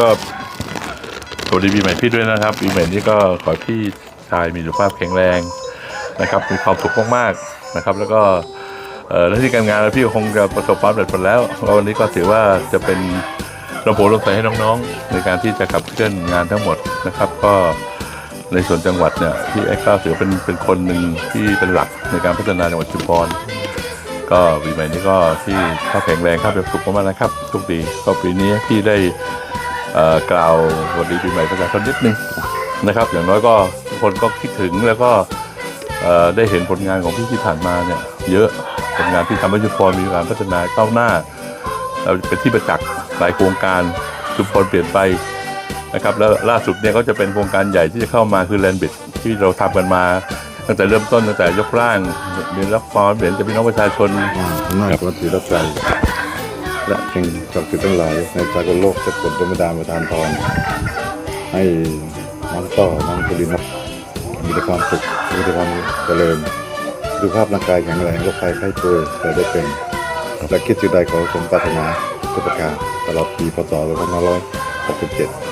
ก็สวัสดีปีใหม่พี่ด้วยนะครับปีใหม่นี้ก็ขอพี่ชายมีสุขภาพแข็งแรงนะครับ มีความสุขมากๆนะครับ แล้วก็เอ่อหน้าที่การงานแล้วพี่คงจะประสบความสำเร็จหมดแล้วววันนี้ก็ถือว่าจะเป็นลำโพงลมใสให้น้องๆ ในการที่จะขับเคลื่อนงานทั้งหมดนะครับ ก็ในส่วนจังหวัดเนี่ยพี่แอคก็ถือเป็นเป็นคนหนึ่งที่เป็นหลักในการพัฒนาจังหวัดชุมพรก็ปีใหม่นี้ก็ที่ข้าแข็งแรงข้าเป็นสุขมากๆนะครับทุกดีก็ปีนี้พี่ได้ กล่าวสวัสดีปีใหม่ประชาชนนิดนึงนะครับ อย่างน้อยก็ทุกคนก็คิดถึงแล้วก็เอ่อได้เห็นผลงานของพี่ที่ผ่านมาเนี่ยเยอะผลงานที่ทำให้ชุมพรมีการพัฒนาก้าวหน้า เราเป็นที่ประจักษ์หลายโครงการชุมพรเปลี่ยนไปนะครับแล้วล่าสุดเนี่ยก็จะเป็นโครงการใหญ่ที่จะเข้ามาคือแลนบิดที่เราทำกันมาตั้งแต่เริ่มต้นตั้งแต่ยกร่างเรียนรับความเห็นจากพี่น้องประชาชนอำนาจความถือรับใจ และสิ่งศักดิ์สิทธิ์ทั้งหลายในสากลโลกจะกดดลดาลประทานพรให้น้องต่อน้องปรินทร์มีแต่ความสุขมีแต่ความเจริญดูภาพร่างกายแข็งแรงโรคภัยไข้ป่วยแต่ได้เป็นและคิดจุดใดขอสมปรารถนาทุกประการตลอดปีพศ2567